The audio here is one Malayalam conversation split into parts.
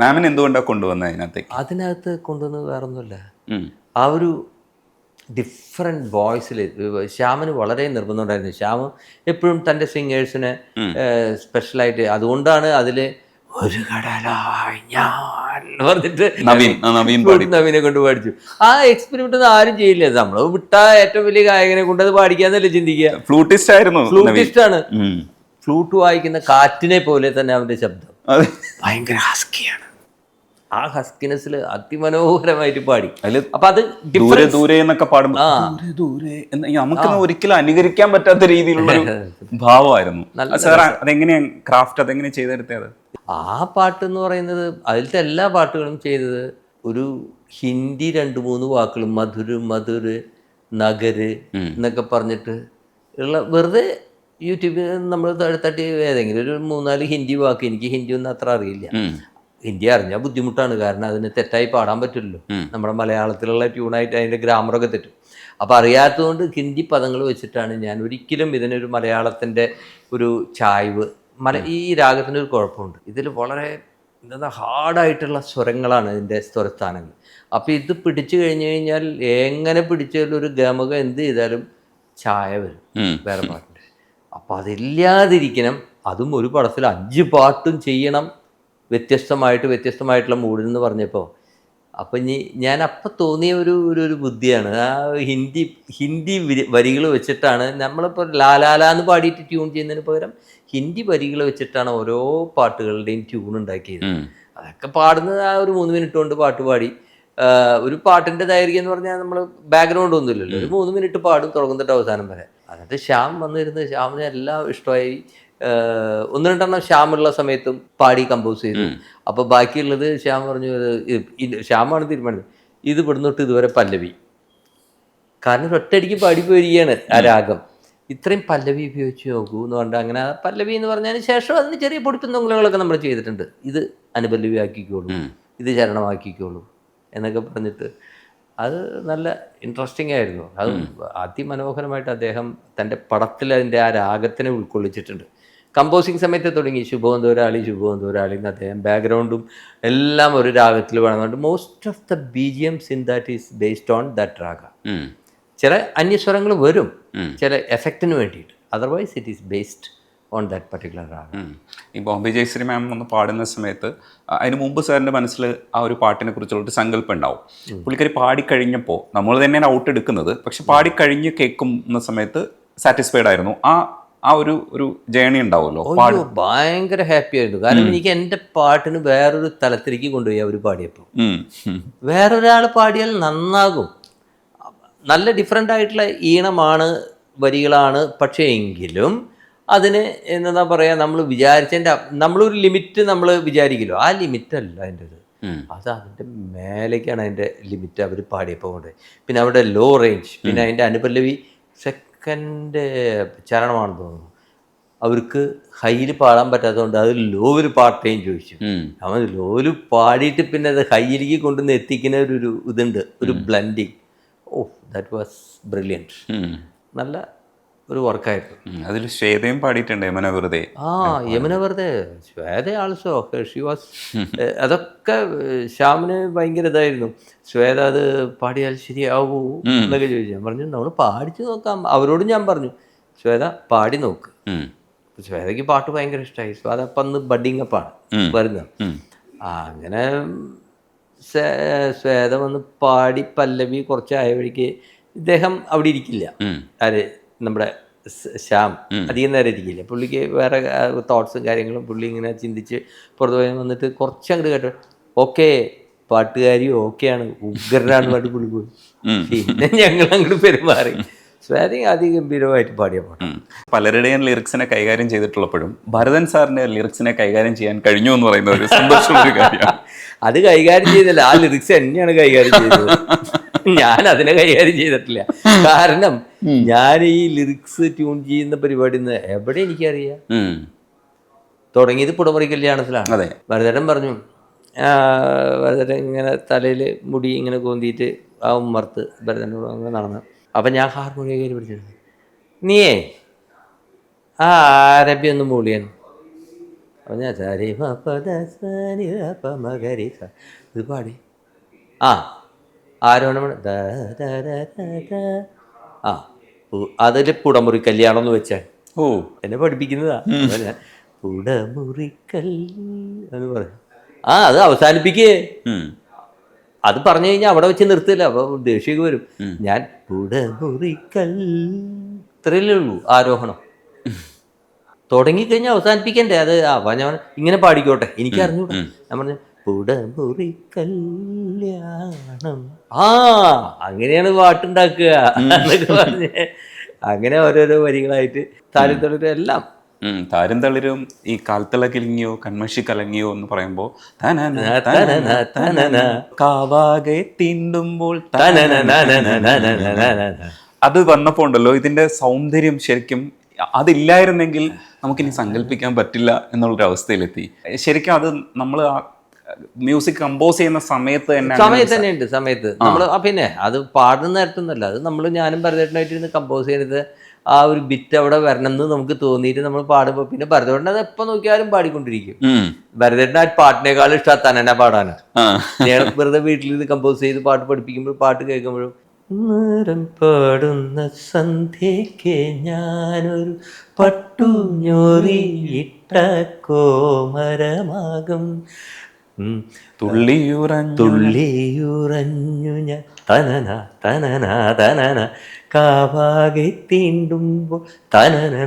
മാമിന് എന്തുകൊണ്ടാണ് കൊണ്ടുവന്നത് അതിനകത്തേക്ക്? അതിനകത്ത് കൊണ്ടുവന്നത് വേറൊന്നുമില്ല. ഒന്നുമില്ല ആ ഒരു ഡിഫറെന്റ് വോയിസിൽ ശ്യാമിന് വളരെ നിർബന്ധമുണ്ടായിരുന്നു ശ്യാം എപ്പോഴും തന്റെ സിംഗേഴ്സിന് സ്പെഷ്യലായിട്ട് അതുകൊണ്ടാണ് അതിൽ ഒരു കടലായി ഞാൻ പറഞ്ഞിട്ട് നവീൻ നവീൻ നവീനെ കൊണ്ട് പാടിച്ചു. ആ എക്സ്പെരിമെന്റ് ഒന്നും ആരും ചെയ്യില്ല. നമ്മൾ വിട്ട ഏറ്റവും വലിയ ഗായകനെ കൊണ്ട് അത് പാടിക്കാന്നല്ലേ ചിന്തിക്കുക. ഫ്ലൂട്ടിസ്റ്റ് ആയിരുന്നു ഫ്ലൂട്ടിസ്റ്റ് ആണ്. ഫ്ലൂട്ട് വായിക്കുന്ന കാറ്റിനെ പോലെ തന്നെ അവന്റെ ശബ്ദം. ഭയങ്കര ഹസ്കിയാണ്. ആ ഹസ്കിനെസ്സിൽ അതിമനോഹരമായിട്ട് പാടി. അപ്പൊ അത് ദൂരെ ദൂരെ എന്നൊക്കെ പാടുമ്പോൾ. ദൂരെ നമുക്കൊന്നും ഒരിക്കലും അനുകരിക്കാൻ പറ്റാത്ത രീതിയിലുള്ള ഭാവമായിരുന്നു. സാർ അതെങ്ങനെയാ ക്രാഫ്റ്റ്? അതെങ്ങനെയാ ചെയ്തെടുത്തത് ആ പാട്ട് എന്ന് പറയുന്നത് അതിലത്തെ എല്ലാ പാട്ടുകളും ചെയ്തത് ഒരു ഹിന്ദി രണ്ട് മൂന്ന് വാക്കുകൾ മധുര് മധുര് നഗര് എന്നൊക്കെ പറഞ്ഞിട്ട് ഉള്ള വെറുതെ യൂട്യൂബിൽ നമ്മൾ തട്ടി ഏതെങ്കിലും ഒരു മൂന്നാൽ ഹിന്ദി വാക്ക് എനിക്ക് ഹിന്ദി ഒന്നും അത്ര അറിയില്ല. ഹിന്ദി അറിഞ്ഞാൽ ബുദ്ധിമുട്ടാണ്. കാരണം അതിന് തെറ്റായി പാടാൻ പറ്റില്ലല്ലോ. നമ്മുടെ മലയാളത്തിലുള്ള ട്യൂണായിട്ട് അതിന്റെ ഗ്രാമറൊക്കെ തെറ്റും. അപ്പോൾ അറിയാത്തതുകൊണ്ട് ഹിന്ദി പദങ്ങൾ വെച്ചിട്ടാണ് ഞാൻ ഒരിക്കലും ഇതിനൊരു മലയാളത്തിന്റെ ഒരു ചായ്വ് മല ഈ രാഗത്തിന്റെ ഒരു കുഴപ്പമുണ്ട്. ഇതിൽ വളരെ എന്താ ഹാർഡായിട്ടുള്ള സ്വരങ്ങളാണ് ഇതിന്റെ സ്വരസ്ഥാനങ്ങൾ. അപ്പോൾ ഇത് പിടിച്ചു കഴിഞ്ഞു കഴിഞ്ഞാൽ എങ്ങനെ പിടിച്ചാലും ഒരു ഗമകം എന്ത് ചെയ്താലും ചായ വരും. വേറെ പാട്ടിന്റെ അപ്പോൾ അതില്ലാതിരിക്കണം. അതും ഒരു പടത്തിൽ അഞ്ച് പാട്ടും ചെയ്യണം. വ്യത്യസ്തമായിട്ട് വ്യത്യസ്തമായിട്ടുള്ള മൂഡിൽ എന്ന് പറഞ്ഞപ്പോൾ അപ്പം ഇനി ഞാൻ അപ്പം തോന്നിയ ഒരു ഒരു ഒരു ബുദ്ധിയാണ്. ആ ഹിന്ദി ഹിന്ദി വരികൾ വെച്ചിട്ടാണ് നമ്മളിപ്പോൾ ലാലാല എന്ന് പാടിയിട്ട് ട്യൂൺ ചെയ്യുന്നതിന് പകരം ഹിന്ദി വരികൾ വെച്ചിട്ടാണ് ഓരോ പാട്ടുകളുടെയും ട്യൂൺ ഉണ്ടാക്കിയത്. അതൊക്കെ പാടുന്നത് ആ ഒരു മൂന്ന് മിനിറ്റ് കൊണ്ട് പാട്ട് പാടി. ഒരു പാട്ടിന്റെ ദൈർഘ്യം എന്ന് പറഞ്ഞാൽ നമ്മൾ ബാക്ക്ഗ്രൗണ്ട് ഒന്നുമില്ലല്ലോ. ഒരു മൂന്ന് മിനിറ്റ് പാടും തുടങ്ങുന്നിട്ട് തൊട്ട് അവസാനം വരെ. എന്നിട്ട് ശ്യാം വന്നിരുന്ന് ശ്യാമിന് എല്ലാം ഇഷ്ടമായി. ഒന്ന് രണ്ടെണ്ണം ശ്യാമുള്ള സമയത്തും പാടി കമ്പോസ് ചെയ്തു. അപ്പോൾ ബാക്കിയുള്ളത് ശ്യാം പറഞ്ഞു ശ്യാമാണ് തീരുമാനിച്ചത്. ഇത് ഇവിടുന്ന് തൊട്ട് ഇതുവരെ പല്ലവി. കാരണം ഒറ്റയടിക്ക് പാടി പോയിരിക്കുകയാണ് ആ രാഗം. ഇത്രയും പല്ലവി ഉപയോഗിച്ച് നോക്കൂ എന്ന് പറഞ്ഞാൽ അങ്ങനെ പല്ലവി എന്ന് പറഞ്ഞതിന് ശേഷം അതിന് ചെറിയ പൊടിപ്പും തൊങ്ങലുകളൊക്കെ നമ്മൾ ചെയ്തിട്ടുണ്ട്. ഇത് അനുപല്ലവി ആക്കിക്കോളൂ ഇത് ചരണമാക്കിക്കോളൂ എന്നൊക്കെ പറഞ്ഞിട്ട് അത് നല്ല ഇൻട്രസ്റ്റിംഗ് ആയിരുന്നു. അത് അതിമനോഹരമായിട്ട് അദ്ദേഹം തന്റെ പടത്തിൽ അതിന്റെ ആ രാഗത്തിനെ ഉൾക്കൊള്ളിച്ചിട്ടുണ്ട്. കമ്പോസിങ് സമയത്ത് തുടങ്ങി. ശുഭവന്തോരാളി ശുഭവന്തോരാളി എന്ന് അദ്ദേഹം ബാക്ക്ഗ്രൗണ്ടും എല്ലാം ഒരു രാഗത്തിൽ വേണമെന്നുണ്ട് most of the B G M's in that is based on that raga. ചില അന്യസ്വരങ്ങൾ വരും. ചില എഫക്റ്റിന് വേണ്ടിയിട്ട്. Otherwise it is based on that particular um. ഈ ബോംബെ ജയശ്രീ മാം ഒന്ന് പാടുന്ന സമയത്ത് അതിന് മുമ്പ് സാറിന്റെ മനസ്സിൽ ആ ഒരു പാട്ടിനെ കുറിച്ചുള്ള ഒരു സങ്കല്പം ഉണ്ടാവും. പുള്ളിക്കാരി പാടിക്കഴിഞ്ഞപ്പോൾ നമ്മൾ തന്നെയാണ് ഔട്ട് എടുക്കുന്നത്. പക്ഷെ പാടിക്കഴിഞ്ഞ് കേൾക്കുന്ന സമയത്ത് സാറ്റിസ്ഫൈഡ് ആയിരുന്നു. ആ ആ ഒരു ഒരു ജേണി ഉണ്ടാവുമല്ലോ ഭയങ്കര ഹാപ്പി ആയിരുന്നു. കാരണം എനിക്ക് എന്റെ പാട്ടിന് വേറൊരു തലത്തിലേക്ക് കൊണ്ടുപോയി അവർ പാടിയപ്പോൾ. വേറൊരാൾ പാടിയാൽ നന്നാകും. നല്ല ഡിഫറെന്റ് ആയിട്ടുള്ള ഈണമാണ് വരികളാണ് പക്ഷേ എങ്കിലും അതിന് എന്താ പറയുക നമ്മൾ വിചാരിച്ചതിന്റെ നമ്മളൊരു ലിമിറ്റ് നമ്മൾ വിചാരിക്കുമല്ലോ ആ ലിമിറ്റ് അല്ല അതിന്റെ ഇത് അത് അതിന്റെ മേലേക്കാണ് അതിന്റെ ലിമിറ്റ് അവർ പാടിയപ്പോൾ കൊണ്ട്. പിന്നെ അവിടെ ലോ റേഞ്ച് പിന്നെ അതിന്റെ അനുപല്ലവി സെക്കൻഡ് ചരണമാണെന്ന് തോന്നുന്നു. അവർക്ക് ഹൈയിൽ പാടാൻ പറ്റാത്തതുകൊണ്ട് അത് ലോവിൽ പാട്ടേയും ചോദിച്ചു. അവൻ ലോൽ പാടിയിട്ട് പിന്നെ അത് ഹൈയിലേക്ക് കൊണ്ടുവന്ന് എത്തിക്കുന്ന ഒരു ഒരു ഇതുണ്ട്. ഒരു blending oh that was brilliant നല്ല ഒരു വർക്കായിരുന്നു. അതിൽ ശ്വേതയും പാടിയിട്ടുണ്ട് യമന വെറുതെ. ആ യമന വെറുതെ. ശ്വേത ആൾസോ ഷി വാസ് അതൊക്കെ ശ്യാമിന് ഭയങ്കര ഇതായിരുന്നു. ശ്വേത അത് പാടിയാൽ ശരിയാവൂ എന്നൊക്കെ ചോദിച്ചു. ഞാൻ പറഞ്ഞു നമ്മൾ പാടിച്ചു നോക്കാം. അവരോട് ഞാൻ പറഞ്ഞു ശ്വേത പാടി നോക്ക്. ശ്വേതയ്ക്ക് പാട്ട് ഭയങ്കര ഇഷ്ടമായി ശ്വേത അപ്പം അന്ന് ബഡിങ് അപ്പാണ് വരുന്നത്. അങ്ങനെ ശ്വേത വന്ന് പാടി പല്ലവി കുറച്ചായ വഴിക്ക് ഇദ്ദേഹം അവിടെ ഇരിക്കില്ല. ആര്? നമ്മുടെ ശ്യാം അധികം നേരം ഇരിക്കില്ല പുള്ളിക്ക് വേറെ തോട്ട്സും കാര്യങ്ങളും പുള്ളി ഇങ്ങനെ ചിന്തിച്ച് പുറത്തു പോയി വന്നിട്ട് കുറച്ചങ്ങോട്ട് കേട്ടോ ഓക്കെ പാട്ടുകാരി ഓക്കെയാണ്. ഉഗ്രനാണ് പാട്ട് പുള്ളി പോയി. പിന്നെ ഞങ്ങൾ അങ്ങോട്ട് പെരുമാറി അതിഗംഭീരമായിട്ട് പാടിയ പാട്ട്. പലരുടെയും ലിറിക്സിനെ കൈകാര്യം ചെയ്തിട്ടുള്ളപ്പോഴും ഭരതൻ സാറിന്റെ ലിറിക്സിനെ കൈകാര്യം ചെയ്യാൻ കഴിഞ്ഞു എന്ന് പറയുന്ന ഒരു സന്തോഷമുള്ള കാര്യമാണ്. അത് കൈകാര്യം ചെയ്തില്ല. ആ ലിറിക്സ് തന്നെയാണ് കൈകാര്യം ചെയ്തത്. ഞാൻ അതിനെ കൈകാര്യം ചെയ്തിട്ടില്ല. കാരണം ഞാൻ ഈ ലിറിക്സ് ട്യൂൺ ചെയ്യുന്ന പരിപാടി എവിടെ എനിക്കറിയാം. തുടങ്ങിയത് പുടമുറി കല്യാണത്തിലാണ്. അതെ. ഭരതരൻ പറഞ്ഞു ആ, ഭരതരൻ ഇങ്ങനെ തലയിൽ മുടി ഇങ്ങനെ കോന്തിയിട്ട് ആ ഉമ്മർത്ത് ഭരതൻ അങ്ങനെ നടന്നു. അപ്പം ഞാൻ ഹാർമോണിയ കയറി പിടിച്ചിരുന്നു. നീയേ ആ ആരബി ഒന്ന് മൂളിയൻ. അപ്പോൾ ഞാൻ സരി പ ഇത് പാടി. ആ ദ. ആ അതിൽ പുടമുറി കല്യാണം എന്ന് വെച്ചാൽ ഓ. എന്നെ പഠിപ്പിക്കുന്നതാ. പുടമുറിക്കൽ എന്ന് പറയും. ആ അത് അവസാനിപ്പിക്കേ. അത് പറഞ്ഞു കഴിഞ്ഞാൽ അവിടെ വെച്ച് നിർത്തില്ല. അപ്പൊ ദേഷ്യമൊക്കെ വരും. ഞാൻ പുടമുറിക്കൽ ഇത്രയല്ലേ ഉള്ളൂ ആരോഹണം. തുടങ്ങിക്കഴിഞ്ഞാൽ അവസാനിപ്പിക്കണ്ടേ? അത് ആ ഞാൻ ഇങ്ങനെ പാടിക്കോട്ടെ. എനിക്ക് അറിഞ്ഞൂടാ ഞാൻ പറഞ്ഞു പുടമുറി കല്യാണം ആ അങ്ങനെയാണ് പാട്ടുണ്ടാക്കുക എന്നൊക്കെ പറഞ്ഞ് അങ്ങനെ ഓരോരോ വരികളായിട്ട് താരം തളിരും എല്ലാം. താരം തളിരും ഈ കാൽത്തള കിളിങ്ങിയോ കൺമഷി കലങ്ങിയോ എന്ന് പറയുമ്പോൾ തനന, തനന. കാവാകെ തീണ്ടുമ്പോൾ. അത് വന്നപ്പോ ഉണ്ടല്ലോ ഇതിന്റെ സൗന്ദര്യം ശരിക്കും അതില്ലായിരുന്നെങ്കിൽ നമുക്കിനി സങ്കല്പിക്കാൻ പറ്റില്ല എന്നുള്ളൊരു അവസ്ഥയിലെത്തി ശരിക്കും അത് നമ്മൾ മ്യൂസിക് കമ്പോസ് ചെയ്യുന്ന സമയത്ത് തന്നെ സമയത്ത് തന്നെ ഉണ്ട് സമയത്ത് നമ്മൾ പിന്നെ അത് പാടുന്ന നേരത്തൊന്നുമല്ല അത് നമ്മൾ ഞാനും ഭരതേട്ടനായിട്ട് ഇരുന്ന് കമ്പോസ് ചെയ്യുന്നത് ആ ഒരു ബിറ്റ് അവിടെ വരണം എന്ന് നമുക്ക് തോന്നിയിട്ട് നമ്മൾ പാടുമ്പോൾ പിന്നെ ഭരതേട്ടൻ അത് എപ്പോൾ നോക്കിയാലും പാടിക്കൊണ്ടിരിക്കും. ഭരതേട്ടൻ ആ പാട്ടിനേക്കാളും ഇഷ്ടം തന്നെ പാടാനാണ്. ഞാൻ വെറുതെ വീട്ടിൽ ഇത് കമ്പോസ് ചെയ്ത് പാട്ട് പഠിപ്പിക്കുമ്പോൾ പാട്ട് കേൾക്കുമ്പോഴും നേരം പാടുന്ന സന്ധ്യയ്ക്ക് ഞാനൊരു പട്ടുഞ്ഞോറിയിട്ട കോമരമാകും. തുള്ളിയുറഞ്ഞു തുള്ളിയുറഞ്ഞു ഞാൻ തനന തനന തനന. കാവാകെ തീണ്ടുമ്പോൾ തനന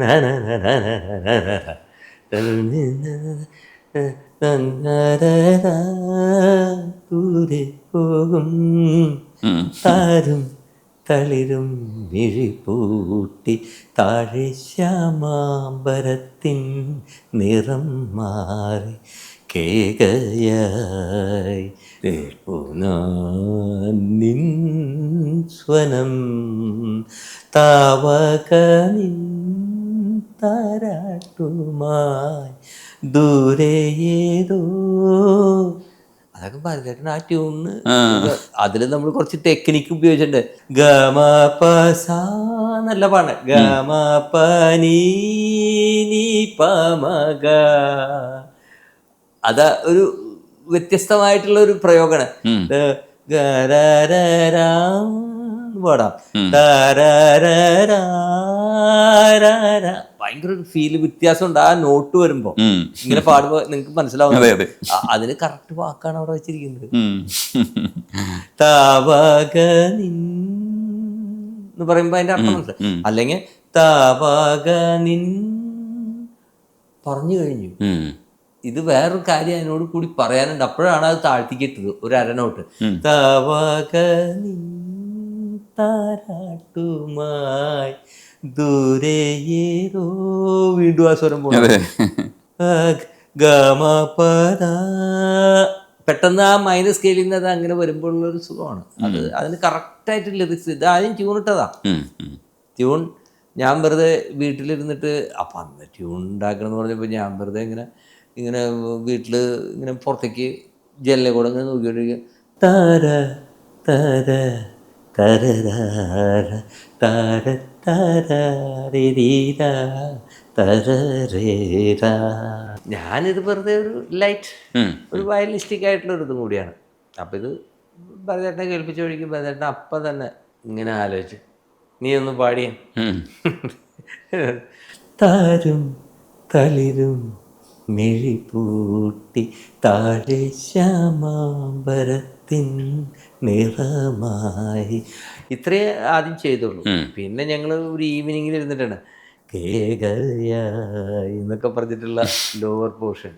ദൂരെ പോകും. താരും തളിരും മിഴിപൂട്ടി താഴെ ശ്യാമാമ്പരത്തിൻ നിറം മാറി കേകയായി നിൻ സ്വനം. താവക നിൻ താരാട്ടുമായി ദൂരെ ഏതോ. അതൊക്കെ ഭരതേട്ടൻ ആ ട്യൂണ്. അതിൽ നമ്മൾ കുറച്ച് ടെക്നിക്ക് ഉപയോഗിച്ചിട്ടുണ്ട്. ഗമ പസ നല്ല പാണ് ഗമ പനി നീ പമഗ അതാ ഒരു വ്യത്യസ്തമായിട്ടുള്ള ഒരു പ്രയോഗമാണ് പാടാം. ഭയങ്കര ഒരു ഫീൽ വ്യത്യാസമുണ്ട് ആ നോട്ട് വരുമ്പോ. ഇങ്ങനെ പാടുമ്പോ നിങ്ങൾക്ക് മനസ്സിലാവും അതിന് കറക്റ്റ് വാക്കാണ് അവിടെ വെച്ചിരിക്കുന്നത്. താവക എന്ന് പറയുമ്പോ അതിന്റെ അർത്ഥം മനസ്സിലായി. അല്ലെങ്കിൽ താവക നിൻ പറഞ്ഞു കഴിഞ്ഞു. ഇത് വേറൊരു കാര്യം അതിനോട് കൂടി പറയാനുണ്ട്. അപ്പോഴാണ് അത് താഴ്ത്തിക്കിട്ടത് ഒരു അരനോട്ട്. തവക താരാട്ടുമായി ദൂരെ വീണ്ടും ആ സ്വരം പോകുന്നത് ഗമപദ പെട്ടെന്ന് ആ മൈനസ് സ്കെയിലിൽ നിന്ന് അത് അങ്ങനെ വരുമ്പോഴുള്ള ഒരു സുഖമാണ്. അത് അതിന് കറക്റ്റായിട്ട് ലിറിക്സ് ഇത് ആദ്യം ട്യൂൺ ഇട്ടതാ. ട്യൂൺ ഞാൻ വെറുതെ വീട്ടിലിരുന്നിട്ട് അപ്പം അന്ന് ട്യൂൺ ഉണ്ടാക്കണം എന്ന് പറഞ്ഞപ്പോൾ ഞാൻ വെറുതെ ഇങ്ങനെ ഇങ്ങനെ വീട്ടിൽ ഇങ്ങനെ പുറത്തേക്ക് ജനലെ കൂടെ ഇങ്ങനെ നോക്കിക്കൊണ്ടിരിക്കുക താര തര തരരാര താര തരീര ഞാനിത് വെറുതെ ഒരു ലൈറ്റ് ഒരു വയലിസ്റ്റിക് ആയിട്ടുള്ള ഒരു ഇതും കൂടിയാണ്. അപ്പം ഇത് ഭരതേട്ടനെ കേൾപ്പിച്ച് ഒഴിക്കും ഭരതേട്ടൻ അപ്പം തന്നെ ഇങ്ങനെ ആലോചിച്ച് നീ ഒന്ന് പാടിയേ. താരും തളിരും മിഴിപൂട്ടി താഴെ ശ്യാമാമ്പരത്തിൻ നിറമായി. ഇത്രേ ആദ്യം ചെയ്തുള്ളൂ. പിന്നെ ഞങ്ങൾ ഒരു ഈവനിങ്ങിൽ ഇരുന്നിട്ടാണ്. കേകയായി എന്നൊക്കെ പറഞ്ഞിട്ടുള്ള ലോവർ പോർഷൻ